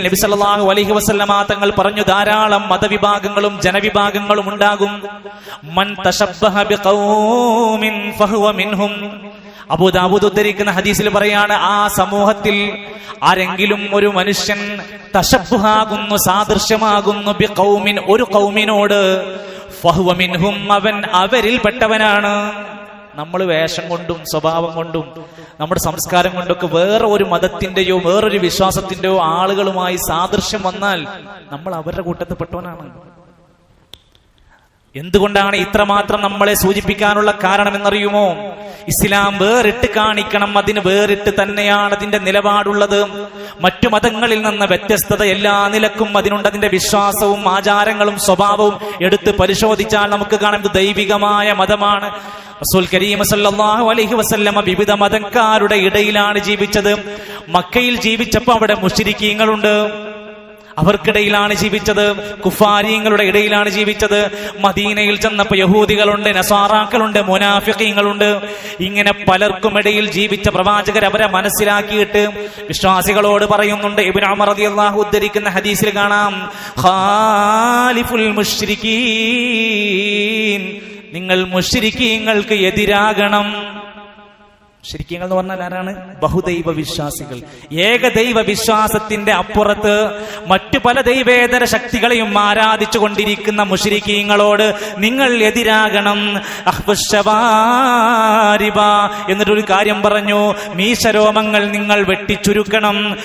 നബി അലഹി വസല്ലമ തങ്ങൾ പറഞ്ഞു ധാരാളം മതവിഭാഗങ്ങളും ജനവിഭാഗങ്ങളും ഉണ്ടാകും. മൻ മിൻഹും. അബൂദാവൂദ് ഉദ്ധരിക്കുന്ന ഹദീസിൽ പറയാണ് ആ സമൂഹത്തിൽ ആരെങ്കിലും ഒരു മനുഷ്യൻ തശബ്ബുഹാകുന്നു സാദൃശ്യമാകുന്നു ബി കൗമിൻ ഒരു കൗമിനോട് ഫഹുവ മിൻഹും അവൻ അവരിൽപ്പെട്ടവനാണ്. നമ്മൾ വേഷം കൊണ്ടും സ്വഭാവം കൊണ്ടും നമ്മുടെ സംസ്കാരം കൊണ്ടൊക്കെ വേറെ ഒരു മതത്തിന്റെയോ വേറൊരു വിശ്വാസത്തിന്റെയോ ആളുകളുമായി സാദൃശ്യം വന്നാൽ നമ്മൾ അവരുടെ കൂട്ടത്തിൽ കൂട്ടത്തിൽപ്പെട്ടവനാണ് എന്തുകൊണ്ടാണ് ഇത്രമാത്രം നമ്മളെ സൂചിപ്പിക്കാനുള്ള കാരണം എന്നറിയുമോ ഇസ്ലാം വേറിട്ട് കാണിക്കണം അതിന് വേറിട്ട് തന്നെയാണ് അതിന്റെ നിലപാടുള്ളത്. മറ്റു മതങ്ങളിൽ നിന്ന് വ്യത്യസ്തത എല്ലാ നിലക്കും അതിനുണ്ട്. അതിന്റെ വിശ്വാസവും ആചാരങ്ങളും സ്വഭാവവും എടുത്ത് പരിശോധിച്ചാൽ നമുക്ക് കാണാം ദൈവികമായ മതമാണ്. റസൂൽ കരീം സല്ലല്ലാഹു അലൈഹി വസല്ലമ വിവിധ മതക്കാരുടെ ഇടയിലാണ് ജീവിച്ചത്. മക്കയിൽ ജീവിച്ചപ്പോൾ അവിടെ മുഷിരിക്കീങ്ങളുണ്ട് അവർക്കിടയിലാണ് ജീവിച്ചത്. കുഫാരിയങ്ങളുടെ ഇടയിലാണ് ജീവിച്ചത്. മദീനയിൽ ചെന്നപ്പോ യഹൂദികളുണ്ട് നസാറാക്കളുണ്ട് മുനാഫിക്കീങ്ങളുണ്ട് ഇങ്ങനെ പലർക്കും ഇടയിൽ ജീവിച്ച പ്രവാചകർ അവരെ മനസ്സിലാക്കിയിട്ട് വിശ്വാസികളോട് പറയുന്നുണ്ട്. ഇബ്നു അമർ റളിയല്ലാഹു ഉദ്ധരിക്കുന്ന ഹദീസിൽ കാണാം. ഖാലിഫുൽ മുശ്രിക്കീൻ. നിങ്ങൾ മുഷിരിക്കീങ്ങൾക്ക് എതിരാകണം. ശരിക്കും എന്ന് പറഞ്ഞാൽ ആരാണ്? ബഹുദൈവ വിശ്വാസികൾ ഏകദൈവ വിശ്വാസത്തിന്റെ അപ്പുറത്ത് മറ്റു പല ദൈവേതര ശക്തികളെയും ആരാധിച്ചു കൊണ്ടിരിക്കുന്ന മുഷരിക്കീങ്ങളോട് നിങ്ങൾ എതിരാകണം. എന്നിട്ടൊരു കാര്യം പറഞ്ഞു. മീശരോമങ്ങൾ നിങ്ങൾ വെട്ടിച്ചുരുക്കണം.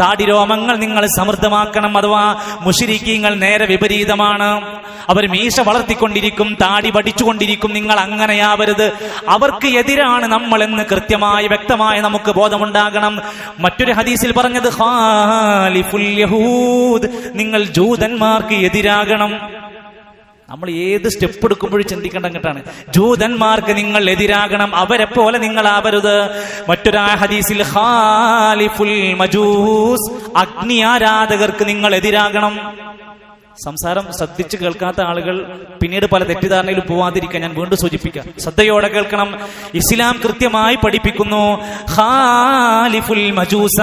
താടിരോമങ്ങൾ നിങ്ങൾ സമൃദ്ധമാക്കണം അഥവാ മുഷിരിക്കീങ്ങൾ നേരെ വിപരീതമാണ്. അവർ മീശ വളർത്തിക്കൊണ്ടിരിക്കും താടി പഠിച്ചുകൊണ്ടിരിക്കും നിങ്ങൾ അങ്ങനെയാവരുത്. അവർക്ക് എതിരാണ് നമ്മൾ എന്ന് കൃത്യമായി വ്യക്തമായി നമുക്ക് ബോധമുണ്ടാകണം? മറ്റൊരു ഹദീസിൽ പറഞ്ഞത് നിങ്ങൾ ജൂതന്മാർക്ക് എതിരാകണം. നമ്മൾ ഏത് സ്റ്റെപ്പ് എടുക്കുമ്പോഴും ചിന്തിക്കേണ്ട അങ്ങോട്ടാണ്. ജൂതന്മാർക്ക് നിങ്ങൾ എതിരാകണം അവരെ പോലെ നിങ്ങൾ ആവരുത്. മറ്റൊരാ ഹദീസിൽ ഹാലിഫുൽ മജൂസ് അഗ്നി ആരാധകർക്ക് നിങ്ങൾ എതിരാകണം. സംസാരം ശ്രദ്ധിച്ച് കേൾക്കാത്ത ആളുകൾ പിന്നീട് പല തെറ്റിദ്ധാരണയിൽ പോവാതിരിക്കാൻ ഞാൻ വീണ്ടും സൂചിപ്പിക്കാം. ശ്രദ്ധയോടെ കേൾക്കണം. ഇസ്ലാം കൃത്യമായി പഠിപ്പിക്കുന്നു. ഖാലിഫുൽ മജൂസ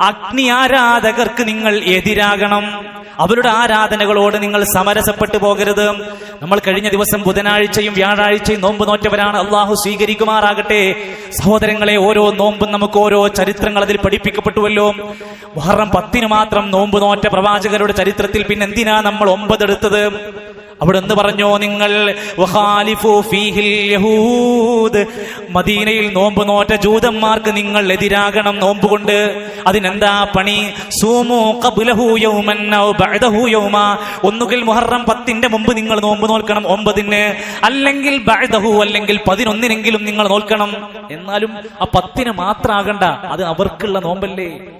അഗ്നി ആരാധകർക്ക് നിങ്ങൾ എതിരാകണം. അവരുടെ ആരാധനകളോട് നിങ്ങൾ സമരസപ്പെട്ടു പോകരുത്. നമ്മൾ കഴിഞ്ഞ ദിവസം ബുധനാഴ്ചയും വ്യാഴാഴ്ചയും നോമ്പ് നോറ്റവരാണ്. അള്ളാഹു സ്വീകരിക്കുമാറാകട്ടെ. സഹോദരങ്ങളെ ഓരോ നോമ്പും നമുക്ക് ഓരോ ചരിത്രങ്ങൾ അതിൽ പഠിപ്പിക്കപ്പെട്ടുവല്ലോ. മുഹറം പത്തിന് മാത്രം നോമ്പ് നോറ്റ പ്രവാചകരുടെ ചരിത്രത്തിൽ പിന്നെ എന്തിനാ നമ്മൾ ഒമ്പതെടുത്തത് അവിടെ എന്ന് പറഞ്ഞോ നിങ്ങൾ മദീനയിൽ നോമ്പ് നോറ്റ ജൂതന്മാർക്ക് നിങ്ങൾ എതിരാകണം നോമ്പ് കൊണ്ട് അതിനെന്താ പണി? ഒന്നുകിൽ മുഹറം പത്തിന്റെ മുമ്പ് നിങ്ങൾ നോമ്പ് നോൽക്കണം ഒമ്പതിന് അല്ലെങ്കിൽ അല്ലെങ്കിൽ പതിനൊന്നിനെങ്കിലും നിങ്ങൾ നോൽക്കണം. എന്നാലും ആ പത്തിന് മാത്രമാകണ്ട അത് അവർക്കുള്ള നോമ്പല്ലേ?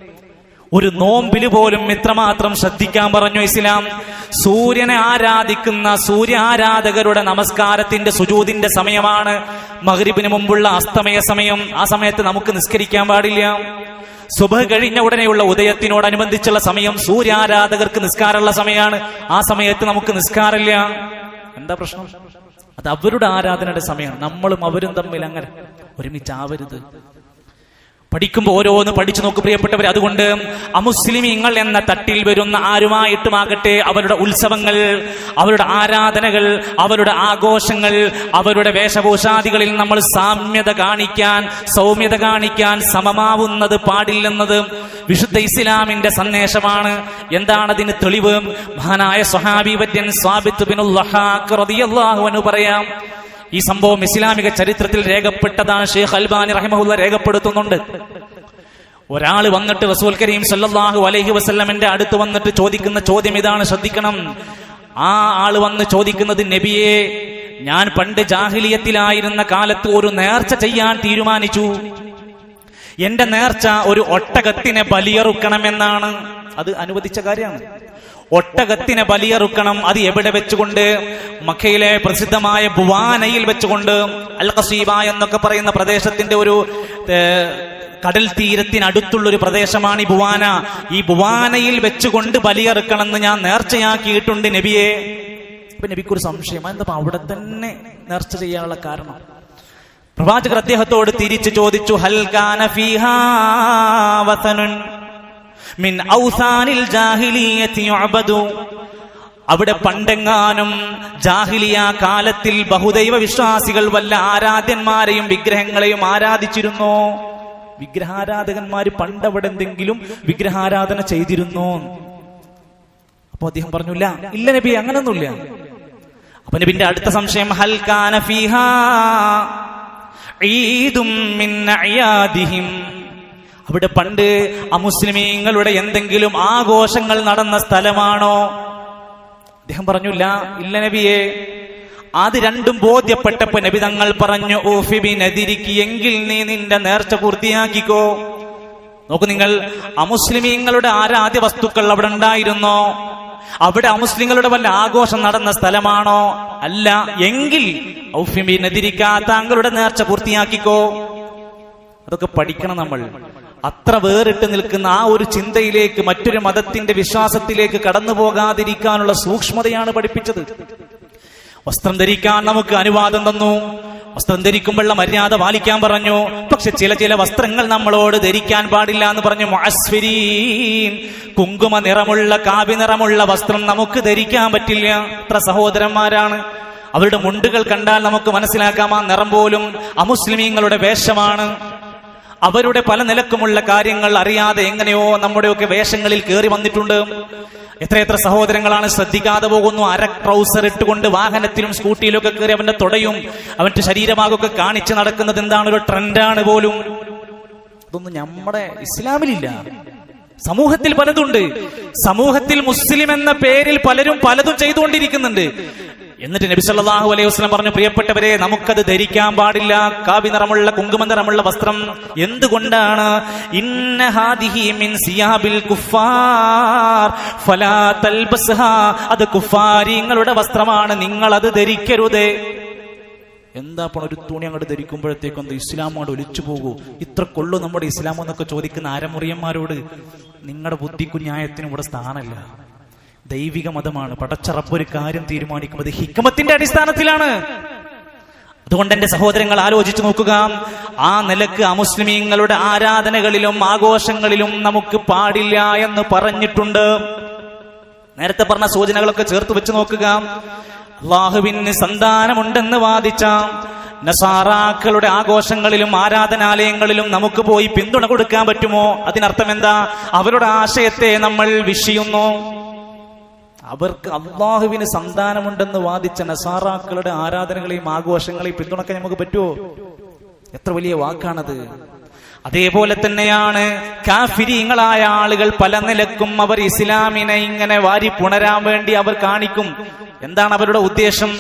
ഒരു നോമ്പിൽ പോലും ഇത്രമാത്രം ശ്രദ്ധിക്കാൻ പറഞ്ഞു ഇസ്ലാം. സൂര്യനെ ആരാധിക്കുന്ന സൂര്യ ആരാധകരുടെ നമസ്കാരത്തിന്റെ സുജൂതിന്റെ സമയമാണ്. മഗ്രിബിന് മുമ്പുള്ള അസ്തമയ സമയം. ആ സമയത്ത് നമുക്ക് നിസ്കരിക്കാൻ പാടില്ല. സുബഹ് കഴിഞ്ഞ ഉടനെയുള്ള ഉദയത്തിനോടനുബന്ധിച്ചുള്ള സമയം സൂര്യാരാധകർക്ക് നിസ്കാരമുള്ള സമയമാണ്. ആ സമയത്ത് നമുക്ക് നിസ്കാരമില്ല. എന്താ പ്രശ്നം? അത് അവരുടെ ആരാധനയുടെ സമയമാണ്. നമ്മളും അവരും തമ്മിൽ അങ്ങനെ ഒരുമിച്ചാവരുത്. പഠിക്കുമ്പോൾ ഓരോന്ന് പഠിച്ചു നോക്ക് പ്രിയപ്പെട്ടവർ അതുകൊണ്ട് അമുസ്ലിമീങ്ങൾ എന്ന തട്ടിൽ വരുന്ന ആരുമായിട്ടുമാകട്ടെ അവരുടെ ഉത്സവങ്ങൾ അവരുടെ ആരാധനകൾ അവരുടെ ആഘോഷങ്ങൾ അവരുടെ വേഷഭൂഷാദികളിൽ നമ്മൾ സാമ്യത കാണിക്കാൻ സൗമ്യത കാണിക്കാൻ സമമാവുന്നത് പാടില്ലെന്നത് വിശുദ്ധ ഇസ്ലാമിന്റെ സന്ദേശമാണ്. എന്താണ് അതിന് തെളിവ്? മഹാനായ സ്വഹാബി വര്യൻ സ്വാബിത്ത് പറയാം ഈ സംഭവം ഇസ്ലാമിക ചരിത്രത്തിൽ രേഖപ്പെട്ടതാണ്. ഷെയ്ഖ് അൽബാനി റഹിമഹുല്ല രേഖപ്പെടുത്തുന്നുണ്ട്. ഒരാൾ വന്നിട്ട് റസൂൽ കരീം സല്ലാഹു അലൈഹി വസ്ല്ലമിന്റെ അടുത്ത് വന്നിട്ട് ചോദിക്കുന്ന ചോദ്യം ഇതാണ് ശ്രദ്ധിക്കണം. ആ ആൾ വന്ന് ചോദിക്കുന്നത് നബിയെ ഞാൻ പണ്ട് ജാഹിലിയത്തിലായിരുന്ന കാലത്ത് ഒരു നേർച്ച ചെയ്യാൻ തീരുമാനിച്ചു. എന്റെ നേർച്ച ഒരു ഒട്ടകത്തിനെ ബലിയറുക്കണമെന്നാണ്. അത് അനുവദിച്ച കാര്യമാണ്. ഒട്ടകത്തിനെ ബലിയറുക്കണം. അത് എവിടെ വെച്ചുകൊണ്ട്? മക്കയിലെ പ്രസിദ്ധമായ ബുവാനയിൽ വെച്ചുകൊണ്ട്. അൽ കസീബ എന്നൊക്കെ പറയുന്ന പ്രദേശത്തിന്റെ ഒരു കടൽ തീരത്തിനടുത്തുള്ള ഒരു പ്രദേശമാണ് ഈ ബുവാന. ഈ ബുവാനയിൽ വെച്ചുകൊണ്ട് ബലിയറുക്കണമെന്ന് ഞാൻ നേർച്ചയാക്കിയിട്ടുണ്ട് നബിയെ. ഇപ്പൊ നബിക്കൊരു സംശയം. എന്താ അവിടെ തന്നെ നേർച്ച ചെയ്യാനുള്ള കാരണം? പ്രവാചകർ അദ്ദേഹത്തോട് തിരിച്ചു ചോദിച്ചു ഹൽ ഫിഹാ ഫീഹാ വസനുൻ? മിൻ ഔസാനിൽ ജാഹിലിയത്തി അവിടെ പണ്ടെങ്ങാനും ജാഹിലിയ കാലത്തിൽ ബഹുദൈവ വിശ്വാസികൾ വല്ല ആരാധ്യന്മാരെയും വിഗ്രഹങ്ങളെയും ആരാധിച്ചിരുന്നു? വിഗ്രഹാരാധകന്മാർ പണ്ടവിടെ എന്തെങ്കിലും വിഗ്രഹാരാധന ചെയ്തിരുന്നോ? അപ്പൊ അദ്ദേഹം പറഞ്ഞില്ല ഇല്ല നബി അങ്ങനൊന്നുമില്ല. അപ്പൊ നബിന്റെ അടുത്ത സംശയം ഹൽ കാന ഫീഹാ ഈദും അവിടെ പണ്ട് അമുസ്ലിമീങ്ങളുടെ എന്തെങ്കിലും ആഘോഷങ്ങൾ നടന്ന സ്ഥലമാണോ? അദ്ദേഹം പറഞ്ഞില്ല ഇല്ല നബിയെ. അത് രണ്ടും ബോധ്യപ്പെട്ടപ്പോ നബി തങ്ങൾ പറഞ്ഞു ഓഫിബി നദിരിക്ക് എങ്കിൽ നീ നിന്റെ നേർച്ച പൂർത്തിയാക്കിക്കോ. നോക്കൂ നിങ്ങൾ അമുസ്ലിമീങ്ങളുടെ ആരാധ്യ വസ്തുക്കൾ അവിടെ ഉണ്ടായിരുന്നോ? അവിടെ അമുസ്ലിങ്ങളുടെ വല്ല ആഘോഷം നടന്ന സ്ഥലമാണോ? അല്ല എങ്കിൽ ഔഫിബി നദിരിക്ക താങ്കളുടെ നേർച്ച പൂർത്തിയാക്കിക്കോ. അതൊക്കെ പഠിക്കണം നമ്മൾ. അത്ര വേറിട്ട് നിൽക്കുന്ന ആ ഒരു ചിന്തയിലേക്ക് മറ്റൊരു മതത്തിന്റെ വിശ്വാസത്തിലേക്ക് കടന്നു പോകാതിരിക്കാനുള്ള സൂക്ഷ്മതയാണ് പഠിപ്പിച്ചത്. വസ്ത്രം ധരിക്കാൻ നമുക്ക് അനുവാദം തന്നു. വസ്ത്രം ധരിക്കുമ്പോഴുള്ള മര്യാദ പാലിക്കാൻ പറഞ്ഞു. പക്ഷെ ചില ചില വസ്ത്രങ്ങൾ നമ്മളോട് ധരിക്കാൻ പാടില്ല എന്ന് പറഞ്ഞു. കുങ്കുമ നിറമുള്ള കാവ്യ നിറമുള്ള വസ്ത്രം നമുക്ക് ധരിക്കാൻ പറ്റില്ല. അത്ര സഹോദരന്മാരാണ്. അവരുടെ മുണ്ടുകൾ കണ്ടാൽ നമുക്ക് മനസ്സിലാക്കാം ആ നിറം പോലും അമുസ്ലിമീങ്ങളുടെ വേഷമാണ്. അവരുടെ പല നിലക്കുമുള്ള കാര്യങ്ങൾ അറിയാതെ എങ്ങനെയോ നമ്മുടെയൊക്കെ വേഷങ്ങളിൽ കയറി വന്നിട്ടുണ്ട്. എത്രയെത്ര സഹോദരങ്ങളാണ് ശ്രദ്ധിക്കാതെ പോകുന്നു. അര ട്രൗസർ ഇട്ടുകൊണ്ട് വാഹനത്തിലും സ്കൂട്ടിയിലും ഒക്കെ കയറി അവന്റെ തുടയും. അവന്റെ ശരീരമാകൊക്കെ കാണിച്ചു നടക്കുന്നത് എന്താണ് ഒരു ട്രെൻഡാണ് പോലും. അതൊന്നും നമ്മുടെ ഇസ്ലാമിലില്ല. സമൂഹത്തിൽ പലതുണ്ട്. സമൂഹത്തിൽ മുസ്ലിം എന്ന പേരിൽ പലരും പലതും ചെയ്തുകൊണ്ടിരിക്കുന്നുണ്ട്. എന്നിട്ട് നബി സല്ലല്ലാഹു അലൈഹി വസ്ലം പറഞ്ഞു പ്രിയപ്പെട്ടവരെ നമുക്കത് ധരിക്കാൻ പാടില്ല. കാവി നിറമുള്ള കുങ്കുമ നിറമുള്ള വസ്ത്രം എന്തുകൊണ്ടാണ്? അത് കുഫാരിങ്ങളുടെ വസ്ത്രമാണ്. നിങ്ങൾ അത് ധരിക്കരുതേ. എന്താ പണ ഒരു തുണി അങ്ങോട്ട് ധരിക്കുമ്പോഴത്തേക്കും എന്താ ഇസ്ലാം അങ്ങോട്ട് ഒലിച്ചു പോകൂ? ഇത്ര കൊള്ളു നമ്മുടെ ഇസ്ലാം എന്നൊക്കെ ചോദിക്കുന്ന ആരമുറിയന്മാരോട് നിങ്ങളുടെ ബുദ്ധിക്കുഞ്ഞായത്തിനും ഇവിടെ സ്ഥാനമല്ല. ദൈവിക മതമാണ്. പടച്ചറപ്പ് ഒരു കാര്യം തീരുമാനിക്കുന്നത് ഹിക്കമത്തിന്റെ അടിസ്ഥാനത്തിലാണ്. അതുകൊണ്ട് എന്റെ സഹോദരങ്ങൾ ആലോചിച്ചു നോക്കുക. ആ നിലയ്ക്ക് അമുസ്ലിമീങ്ങളുടെ ആരാധനകളിലും ആഘോഷങ്ങളിലും നമുക്ക് പാടില്ല എന്ന് പറഞ്ഞിട്ടുണ്ട്. നേരത്തെ പറഞ്ഞ സൂചനകളൊക്കെ ചേർത്ത് വെച്ച് നോക്കുക. അള്ളാഹുവിന് സന്താനമുണ്ടെന്ന് വാദിച്ച നസാറാക്കളുടെ ആഘോഷങ്ങളിലും ആരാധനാലയങ്ങളിലും നമുക്ക് പോയി പിന്തുണ കൊടുക്കാൻ പറ്റുമോ? അതിനർത്ഥം എന്താ? അവരുടെ ആശയത്തെ നമ്മൾ വിഷയുന്നു. അവർക്ക് അള്ളാഹുവിന് സന്താനമുണ്ടെന്ന് വാദിച്ച നസാറാക്കളുടെ ആരാധനകളെയും ആഘോഷങ്ങളെയും പിന്തുണക്കാൻ നമുക്ക് പറ്റുമോ? എത്ര വലിയ വാക്കാണത്. അതേപോലെ തന്നെയാണ് കാഫിരിങ്ങളായ ആളുകൾ പല നിലക്കും അവർ ഇസ്ലാമിനെ ഇങ്ങനെ വാരി പുണരാൻ വേണ്ടി അവർ കാണിക്കും. എന്താണ് അവരുടെ ഉദ്ദേശം?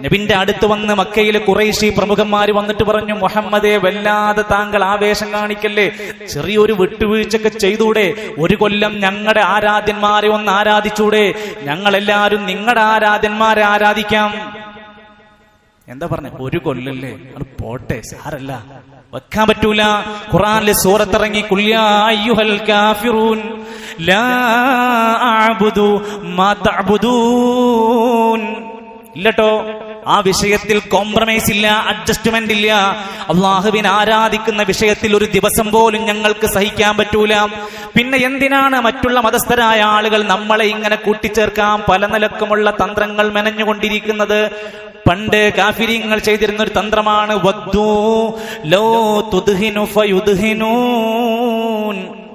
നബിന്റെ അടുത്ത് വന്ന് മക്കയിലെ കുറേശി പ്രമുഖന്മാർ വന്നിട്ട് പറഞ്ഞു മുഹമ്മദെ വല്ലാതെ താങ്കൾ ആവേശം കാണിക്കല്ലേ? ചെറിയൊരു വിട്ടുവീഴ്ചയൊക്കെ ചെയ്തൂടെ? ഒരു കൊല്ലം ഞങ്ങളുടെ ആരാധ്യന്മാരെ ഒന്ന് ആരാധിച്ചൂടെ? ഞങ്ങളെല്ലാരും നിങ്ങളുടെ ആരാധ്യന്മാരെ ആരാധിക്കാം. എന്താ പറഞ്ഞ? ഒരു കൊല്ലല്ലേ? അത് പോട്ടെ സാരല്ല. വെക്കാൻ പറ്റൂല. ഖുറാനിലെ സൂറത്തിറങ്ങി കുല്യാ അയ്യുഹൽ കാഫിറൂൻ ലാ അഅബുദു മാ തഅബുദൂൻ. ഇല്ലട്ടോ. ആ വിഷയത്തിൽ കോംപ്രമൈസ് ഇല്ല അഡ്ജസ്റ്റ്മെന്റ് ഇല്ല. അള്ളാഹുവിനെ ആരാധിക്കുന്ന വിഷയത്തിൽ ഒരു ദിവസം പോലും ഞങ്ങൾക്ക് സഹിക്കാൻ പറ്റൂല. പിന്നെ എന്തിനാണ് മറ്റുള്ള മതസ്ഥരായ ആളുകൾ നമ്മളെ ഇങ്ങനെ കൂട്ടിച്ചേർക്കാൻ പല നിലക്കുമുള്ള തന്ത്രങ്ങൾ മെനഞ്ഞുകൊണ്ടിരിക്കുന്നത്? പണ്ട് കാഫിരിങ്ങൾ ചെയ്തിരുന്ന ഒരു തന്ത്രമാണ്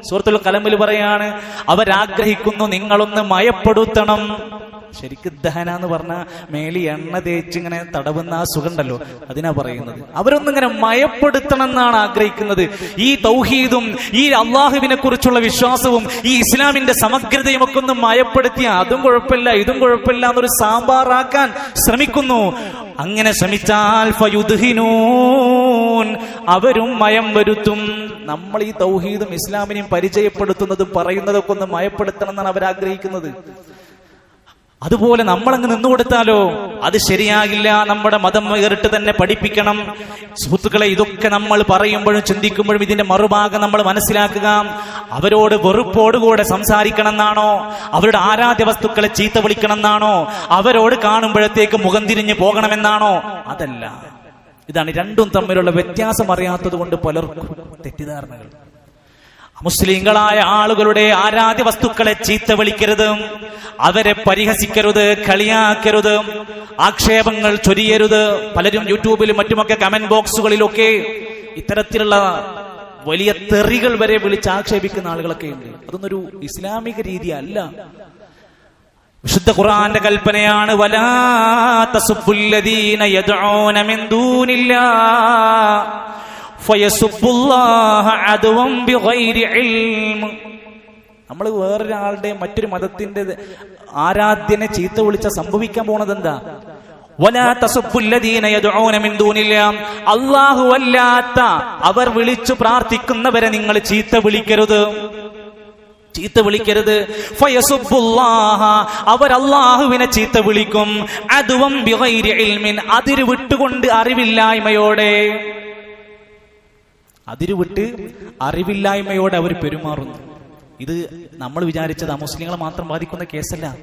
സുഹൃത്തുള്ള കലമിൽ പറയാണ് അവരാഗ്രഹിക്കുന്നു നിങ്ങളൊന്ന് മയപ്പെടുത്തണം. ശരിക്കും ദഹന എന്ന് പറഞ്ഞാൽ മേലി എണ്ണ തേച്ച് ഇങ്ങനെ തടവുന്ന ആ സുഖണ്ടല്ലോ. അതിനാ പറയുന്നത്. അവരൊന്നും ഇങ്ങനെ മയപ്പെടുത്തണം എന്നാണ് ആഗ്രഹിക്കുന്നത്. ഈ തൗഹീദും ഈ അള്ളാഹുവിനെ കുറിച്ചുള്ള വിശ്വാസവും ഈ ഇസ്ലാമിന്റെ സമഗ്രതയും ഒക്കെ ഒന്ന് മയപ്പെടുത്തിയ അതും കുഴപ്പമില്ല ഇതും കുഴപ്പമില്ല എന്നൊരു സാമ്പാറാക്കാൻ ശ്രമിക്കുന്നു. അങ്ങനെ ശ്രമിച്ചാൽ അവരും മയം വരുത്തും. നമ്മൾ ഈ തൗഹീദും ഇസ്ലാമിനെയും പരിചയപ്പെടുത്തുന്നതും പറയുന്നതൊക്കെ ഒന്ന് മയപ്പെടുത്തണം എന്നാണ് അവർ ആഗ്രഹിക്കുന്നത്. അതുപോലെ നമ്മളങ്ങ് നിന്നു നിന്നുകൊടുത്താലോ അത് ശരിയാകില്ല. നമ്മുടെ മതം വേറിട്ട് തന്നെ പഠിപ്പിക്കണം. സുഹൃത്തുക്കളെ ഇതൊക്കെ നമ്മൾ പറയുമ്പോഴും ചിന്തിക്കുമ്പോഴും ഇതിന്റെ മറുഭാഗം നമ്മൾ മനസ്സിലാക്കുക. അവരോട് വെറുപ്പോടുകൂടെ സംസാരിക്കണം എന്നാണോ അവരുടെ ആരാധ്യ വസ്തുക്കളെ ചീത്ത വിളിക്കണം എന്നാണോ അവരോട് കാണുമ്പോഴത്തേക്ക് മുഖം തിരിഞ്ഞു പോകണമെന്നാണോ? അതല്ല. ഇതാണ് രണ്ടും തമ്മിലുള്ള വ്യത്യാസം അറിയാത്തത് കൊണ്ട് പലർക്കും തെറ്റിദ്ധാരണകൾ. മുസ്ലിങ്ങളായ ആളുകളുടെ ആരാധ്യ വസ്തുക്കളെ ചീത്ത വിളിക്കരുത് അവരെ പരിഹസിക്കരുത് കളിയാക്കരുത് ആക്ഷേപങ്ങൾ ചൊരിയരുത്. പലരും യൂട്യൂബിലും മറ്റുമൊക്കെ കമന്റ് ബോക്സുകളിലൊക്കെ ഇത്തരത്തിലുള്ള വലിയ തെറികൾ വരെ വിളിച്ച് ആക്ഷേപിക്കുന്ന ആളുകളൊക്കെ ഉണ്ട്. അതൊന്നൊരു ഇസ്ലാമിക രീതി അല്ല വിശുദ്ധ ഖുർആന്റെ കൽപ്പനയാണ് വലാ തസുബ്ബുല്ലദീന യദ്ഊന മിൻ നമ്മൾ വേറൊരാളുടെ മറ്റൊരു മതത്തിന്റെ ആരാധ്യനെ ചീത്ത വിളിച്ച സംഭവിക്കാൻ പോണത് എന്താ? അല്ലാത്ത അവർ വിളിച്ചു പ്രാർത്ഥിക്കുന്നവരെ നിങ്ങൾ ചീത്ത വിളിക്കരുത്. ചീത്ത വിളിക്കരുത്. അവർ അള്ളാഹുവിനെ ചീത്ത വിളിക്കും. അതുവം അതിര് വിട്ടുകൊണ്ട് അറിവില്ലായ്മയോടെ. അതിര് വിട്ട് അറിവില്ലായ്മയോടെ അവർ പെരുമാറുന്നു. ഇത് നമ്മൾ വിചാരിച്ചത് മുസ്ലിങ്ങളെ മാത്രം ബാധിക്കുന്ന കേസല്ല.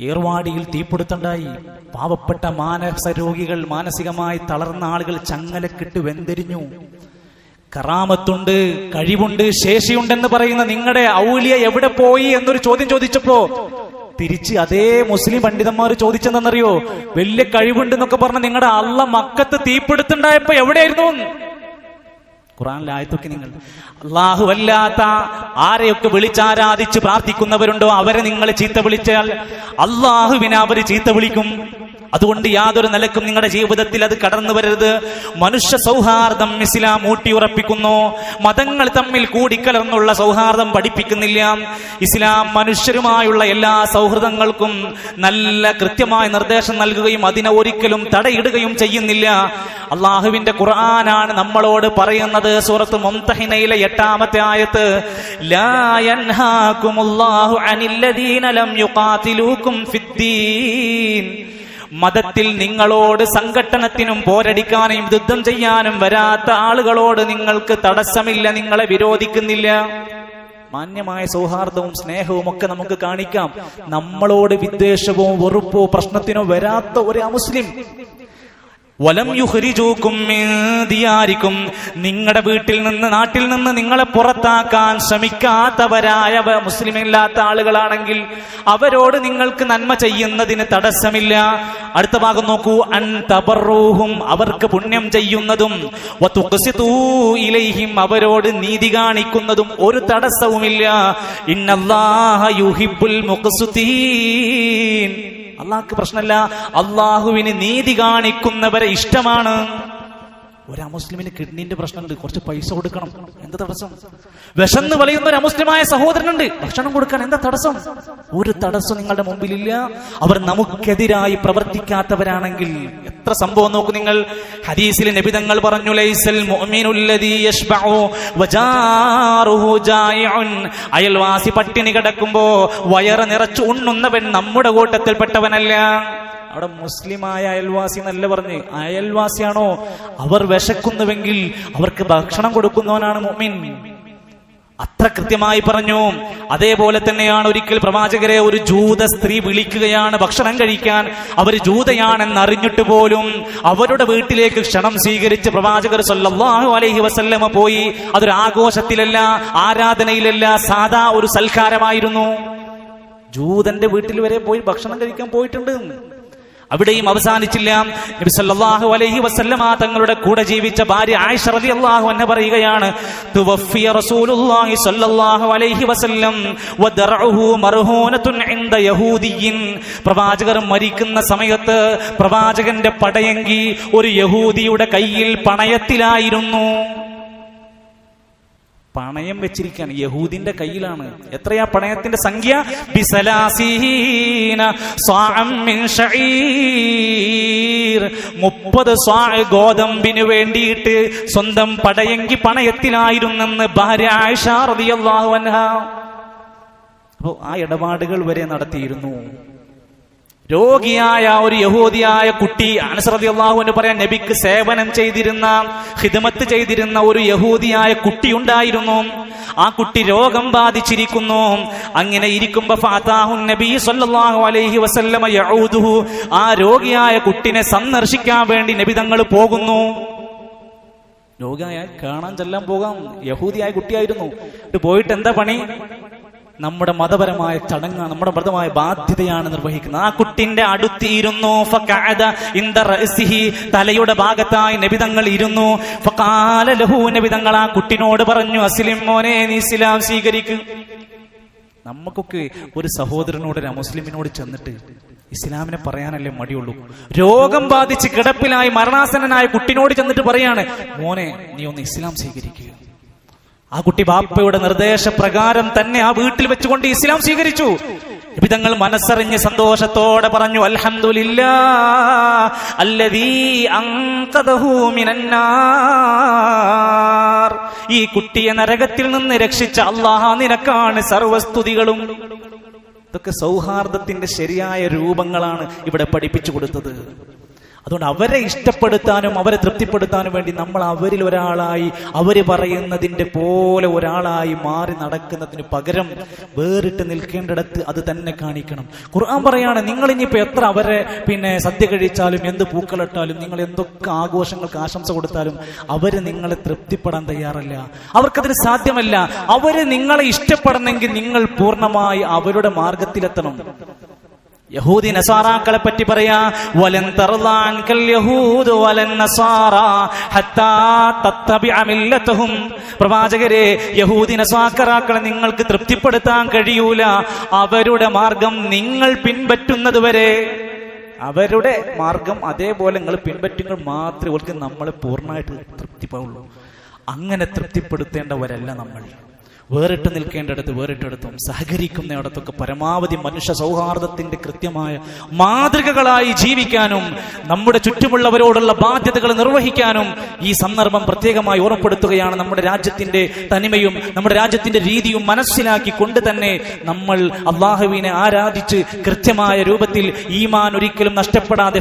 ഏർവാടിയിൽ തീപിടുത്തുണ്ടായി പാവപ്പെട്ട മാനസ രോഗികൾ മാനസികമായി തളർന്ന ആളുകൾ ചങ്ങലക്കിട്ട് വെന്തിരിഞ്ഞു. കറാമത്തുണ്ട് കഴിവുണ്ട് ശേഷിയുണ്ടെന്ന് പറയുന്ന നിങ്ങളുടെ ഔലിയ എവിടെ പോയി എന്നൊരു ചോദ്യം ചോദിച്ചപ്പോ തിരിച്ച് അതേ മുസ്ലിം പണ്ഡിതന്മാർ ചോദിച്ചെന്നറിയോ വലിയ കഴിവുണ്ടെന്നൊക്കെ പറഞ്ഞ നിങ്ങളുടെ അള്ള മക്കത്ത് തീപിടുത്തുണ്ടായപ്പോ എവിടെയായിരുന്നു? ഖുറാനിലെ ആയത്തൊക്കെ നിങ്ങൾ അള്ളാഹു അല്ലാത്ത ആരെയൊക്കെ വിളിച്ചാരാധിച്ച് പ്രാർത്ഥിക്കുന്നവരുണ്ടോ? അവരെ നിങ്ങൾ ചീത്ത വിളിച്ചാൽ അള്ളാഹുവിനെ അവർ ചീത്ത വിളിക്കും. അതുകൊണ്ട് യാതൊരു നിലക്കും നിങ്ങളുടെ ജീവിതത്തിൽ അത് കടന്നു വരരുത്. മനുഷ്യ സൗഹാർദ്ദം ഇസ്ലാം ഊട്ടിയുറപ്പിക്കുന്നു. മതങ്ങൾ തമ്മിൽ കൂടിക്കലർന്നുള്ള സൗഹാർദ്ദം പഠിപ്പിക്കുന്നില്ല. ഇസ്ലാം മനുഷ്യരുമായുള്ള എല്ലാ സൗഹൃദങ്ങൾക്കും നല്ല കൃത്യമായ നിർദ്ദേശം നൽകുകയും അതിനെ ഒരിക്കലും തടയിടുകയും ചെയ്യുന്നില്ല. അള്ളാഹുവിന്റെ ഖുർആനാണ് നമ്മളോട് പറയുന്നത്. സൂറത്ത് മുംതഹിനയിലെ എട്ടാമത്തെ ആയത്ത് ലാ യൻഹാകുമുല്ലാഹു അനില്ലദീന ലം ഫിദ്ദീൻ. മതത്തിൽ നിങ്ങളോട് സംഘട്ടനത്തിനും പോരടിക്കാനും യുദ്ധം ചെയ്യാനും വരാത്ത ആളുകളോട് നിങ്ങൾക്ക് തടസ്സമില്ല നിങ്ങളെ വിരോധിക്കുന്നില്ല. മാന്യമായ സൗഹാർദ്ദവും സ്നേഹവും ഒക്കെ നമുക്ക് കാണിക്കാം. നമ്മളോട് വിദ്വേഷവും വെറുപ്പോ പ്രശ്നത്തിനോ വരാത്ത ഒരു അമുസ്ലിം വലം നിങ്ങളുടെ വീട്ടിൽ നിന്ന് നാട്ടിൽ നിന്ന് നിങ്ങളെ പുറത്താക്കാൻ ശ്രമിക്കാത്തവരായ മുസ്ലിം മുസ്ലിമില്ലാത്ത ആളുകളാണെങ്കിൽ അവരോട് നിങ്ങൾക്ക് നന്മ ചെയ്യുന്നതിന് തടസ്സമില്ല. അടുത്ത ഭാഗം നോക്കൂ. അൻ തബറൂഹും അവർക്ക് പുണ്യം ചെയ്യുന്നതും ഇലൈഹിം അവരോട് നീതി കാണിക്കുന്നതും ഒരു തടസ്സവുമില്ല. ഇന്നല്ലാഹ യുഹിബ്ബുൽ മുഖ്സിതീൻ. അള്ളാഹ്ക്ക് പ്രശ്നമല്ല. അള്ളാഹുവിന് നീതി കാണിക്കുന്നവരെ ഇഷ്ടമാണ്. ഒരു അമുസ്ലിമിന് കിഡ്നിന്റെ പ്രശ്നമുണ്ട് കുറച്ച് പൈസ കൊടുക്കണം. എന്താ തടസ്സം? വിശന്ന് വലയുന്ന ഒരു അമുസ്ലിമായ സഹോദരനുണ്ട് ഭക്ഷണം കൊടുക്കാൻ എന്താ തടസ്സം? ഒരു തടസ്സം നിങ്ങളുടെ മുമ്പിലില്ല. അവർ നമുക്കെതിരായി പ്രവർത്തിക്കാത്തവരാണെങ്കിൽ എത്ര സംഭവം നോക്കൂ നിങ്ങൾ. ഹദീസിൽ നബിതങ്ങൾ പറഞ്ഞു ലൈസൽ അയൽവാസി പട്ടിണി കിടക്കുമ്പോ വയറ് നിറച്ചു ഉണ്ണുന്നവൻ നമ്മുടെ കൂട്ടത്തിൽപ്പെട്ടവനല്ല. അവിടെ മുസ്ലിമായ അയൽവാസി എന്നല്ല പറഞ്ഞ്? അയൽവാസിയാണോ? അവർ വിശക്കുന്നുവെങ്കിൽ അവർക്ക് ഭക്ഷണം കൊടുക്കുന്നവനാണ് മുഅ്മിൻ. അത്ര കൃത്യമായി പറഞ്ഞു. അതേപോലെ തന്നെയാണ് ഒരിക്കൽ പ്രവാചകരെ ഒരു ജൂത സ്ത്രീ വിളിക്കുകയാണ് ഭക്ഷണം കഴിക്കാൻ. അവർ ജൂതയാണെന്ന് അറിഞ്ഞിട്ട് പോലും അവരുടെ വീട്ടിലേക്ക് ക്ഷണം സ്വീകരിച്ച് പ്രവാചകർ സല്ലല്ലാഹു അലൈഹി വസല്ലമ പോയി. അതൊരു ആഘോഷത്തിലല്ല ആരാധനയിലല്ല സാധാ ഒരു സൽക്കാരമായിരുന്നു. ജൂതന്റെ വീട്ടിൽ വരെ പോയി ഭക്ഷണം കഴിക്കാൻ പോയിട്ടുണ്ട് അവിടെയും അവസാനിച്ചില്ല. നബി സല്ലല്ലാഹു അലൈഹി വസല്ലമ തങ്ങളുടെ കൂടെ ജീവിച്ച ഭാര്യ ആയിഷ റളിയല്ലാഹു അൻഹ പറയുകയാണ് തുവഫിയ റസൂലുള്ളാഹി സല്ലല്ലാഹു അലൈഹി വസല്ലം വദറഉഹു മർഹൂനത്തുൻ ഇൻദ യഹൂദിയിൻ പ്രവാചകർ മരിക്കുന്ന സമയത്ത് പ്രവാചകന്റെ പടയങ്കി ഒരു യഹൂദിയുടെ കയ്യിൽ പണയത്തിലായിരുന്നു. പണയം വെച്ചിരിക്കുകയാണ്. യഹൂദിന്റെ കയ്യിലാണ്. എത്രയാ പണയത്തിന്റെ സംഖ്യ. മുപ്പത് ഗോതമ്പിന് വേണ്ടിയിട്ട് സ്വന്തം പടയങ്കി പണയത്തിലായിരുന്നെന്ന് ഭാര്യ ആയിഷ അപ്പോ ആ ഇടപാടുകൾ വരെ നടത്തിയിരുന്നു. രോഗിയായ ഒരു യഹൂദിയായ കുട്ടി അനസ്രതി എന്ന് പറയാൻ നബിക്ക് സേവനം ചെയ്തിരുന്ന ഹിദമത്ത് ചെയ്തിരുന്ന ഒരു യഹൂദിയായ കുട്ടി ഉണ്ടായിരുന്നു. ആ കുട്ടി രോഗം ബാധിച്ചിരിക്കുന്നു. അങ്ങനെ ഇരിക്കുമ്പോ നബി അലൈഹി ആ രോഗിയായ കുട്ടിനെ സന്ദർശിക്കാൻ വേണ്ടി നബി തങ്ങൾ പോകുന്നു. രോഗിയായ കാണാൻ ചെല്ലാൻ പോകാം. യഹൂദിയായ കുട്ടിയായിരുന്നു. പോയിട്ട് എന്താ പണി? നമ്മുടെ മതപരമായ ചടങ്ങാണ് നമ്മുടെ മതമായ ബാധ്യതയാണ് നിർവഹിക്കുന്നത്. ആ കുട്ടിന്റെ അടുത്തിരുന്നു. തലയുടെ ഭാഗത്തായി നബിതങ്ങൾ ഇരുന്നു. ലഹു നബിതങ്ങൾ ആ കുട്ടിനോട് പറഞ്ഞു അസ്ലിം മോനെ നീ ഇസ്ലാം സ്വീകരിക്കും. നമുക്കൊക്കെ ഒരു സഹോദരനോട് ഒരു മുസ്ലിമിനോട് ചെന്നിട്ട് ഇസ്ലാമിനെ പറയാനല്ലേ മടിയുള്ളൂ. രോഗം ബാധിച്ച് കിടപ്പിലായി മരണാസനായ കുട്ടിനോട് ചെന്നിട്ട് പറയാണ് മോനെ നീ ഒന്ന് ഇസ്ലാം സ്വീകരിക്കുക ആ കുട്ടി ബാപ്പയുടെ നിർദ്ദേശപ്രകാരം തന്നെ ആ വീട്ടിൽ വെച്ചുകൊണ്ട് ഇസ്ലാം സ്വീകരിച്ചു. വിധങ്ങൾ മനസ്സറിഞ്ഞ് സന്തോഷത്തോടെ പറഞ്ഞു മിനന്നാർ. ഈ കുട്ടിയെ നരകത്തിൽ നിന്ന് രക്ഷിച്ച അള്ളാഹ നിനക്കാണ് സർവസ്തുതികളും. ഇതൊക്കെ സൗഹാർദ്ദത്തിന്റെ ശരിയായ രൂപങ്ങളാണ് ഇവിടെ പഠിപ്പിച്ചു കൊടുത്തത്. അതുകൊണ്ട് അവരെ ഇഷ്ടപ്പെടുത്താനും അവരെ തൃപ്തിപ്പെടുത്താനും വേണ്ടി നമ്മൾ അവരിൽ ഒരാളായി അവർ പറയുന്നതിന്റെ പോലെ ഒരാളായി മാറി നടക്കുന്നതിന് പകരം വേറിട്ട് നിൽക്കേണ്ടിടത്ത് അത് തന്നെ കാണിക്കണം. ഖുർആൻ പറയാണ് നിങ്ങൾ ഇനിയിപ്പോൾ എത്ര അവരെ പിന്നെ സദ്യ കഴിച്ചാലും എന്ത് പൂക്കളിട്ടാലും നിങ്ങൾ എന്തൊക്കെ ആഘോഷങ്ങൾക്ക് ആശംസ കൊടുത്താലും അവർ നിങ്ങളെ തൃപ്തിപ്പെടാൻ തയ്യാറല്ല. അവർക്കതിന് സാധ്യമല്ല. അവർ നിങ്ങളെ ഇഷ്ടപ്പെടണമെങ്കിൽ നിങ്ങൾ പൂർണമായി അവരുടെ മാർഗത്തിലെത്തണം. യഹൂദി നസാറാക്കളെ പറ്റി പറയാ ഹത്താ തത്തബിഅ പ്രവാചകരെ യഹൂദി നസാക്കറാക്കളെ നിങ്ങൾക്ക് തൃപ്തിപ്പെടുത്താൻ കഴിയൂല. അവരുടെ മാർഗം നിങ്ങൾ പിൻപറ്റുന്നത് വരെ അവരുടെ മാർഗം അതേപോലെ നിങ്ങൾ പിൻപറ്റുമ്പോൾ മാത്രമേ അവർക്ക് നമ്മളെ പൂർണമായിട്ട് തൃപ്തിപ്പാവുള്ളൂ. അങ്ങനെ തൃപ്തിപ്പെടുത്തേണ്ടവരല്ല നമ്മൾ. വേറിട്ട് നിൽക്കേണ്ടിടത്ത് വേറിട്ടെടുത്തും സഹകരിക്കുന്നിടത്തൊക്കെ പരമാവധി മനുഷ്യ സൗഹാർദ്ദത്തിന്റെ കൃത്യമായ മാതൃകകളായി ജീവിക്കാനും നമ്മുടെ ചുറ്റുമുള്ളവരോടുള്ള ബാധ്യതകൾ നിർവഹിക്കാനും ഈ സന്ദർഭം പ്രത്യേകമായി ഓർമ്മപ്പെടുത്തുകയാണ് നമ്മുടെ രാജ്യത്തിന്റെ തനിമയും നമ്മുടെ രാജ്യത്തിന്റെ രീതിയും മനസ്സിലാക്കി കൊണ്ട് തന്നെ നമ്മൾ അള്ളാഹുവിനെ ആരാധിച്ച് കൃത്യമായ രൂപത്തിൽ ഈമാൻ ഒരിക്കലും നഷ്ടപ്പെടാതെ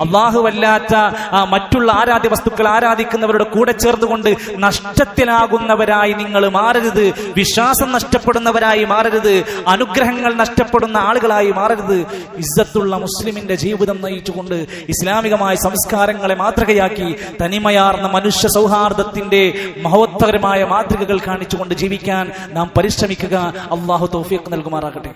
അള്ളാഹുവല്ലാത്ത മറ്റുള്ള ആരാധ്യ വസ്തുക്കൾ ആരാധിക്കുന്നവരുടെ കൂടെ ചേർന്നുകൊണ്ട് നഷ്ടത്തിലാകുന്നവരായി നിങ്ങൾ മാറരുത്. വിശ്വാസം നഷ്ടപ്പെടുന്നവരായി മാറരുത്. അനുഗ്രഹങ്ങൾ നഷ്ടപ്പെടുന്ന ആളുകളായി മാറരുത്. ഇസ്സത്തുള്ള മുസ്ലിമിന്റെ ജീവിതം നയിച്ചുകൊണ്ട് ഇസ്ലാമികമായ സംസ്കാരങ്ങളെ മാതൃകയാക്കി തനിമയാർന്ന മനുഷ്യ സൗഹാർദ്ദത്തിന്റെ മഹോത്തരമായ മാതൃകകൾ കാണിച്ചുകൊണ്ട് ജീവിക്കാൻ നാം പരിശ്രമിക്കുക. അള്ളാഹു തൗഫീഖ് നൽകുമാറാകട്ടെ.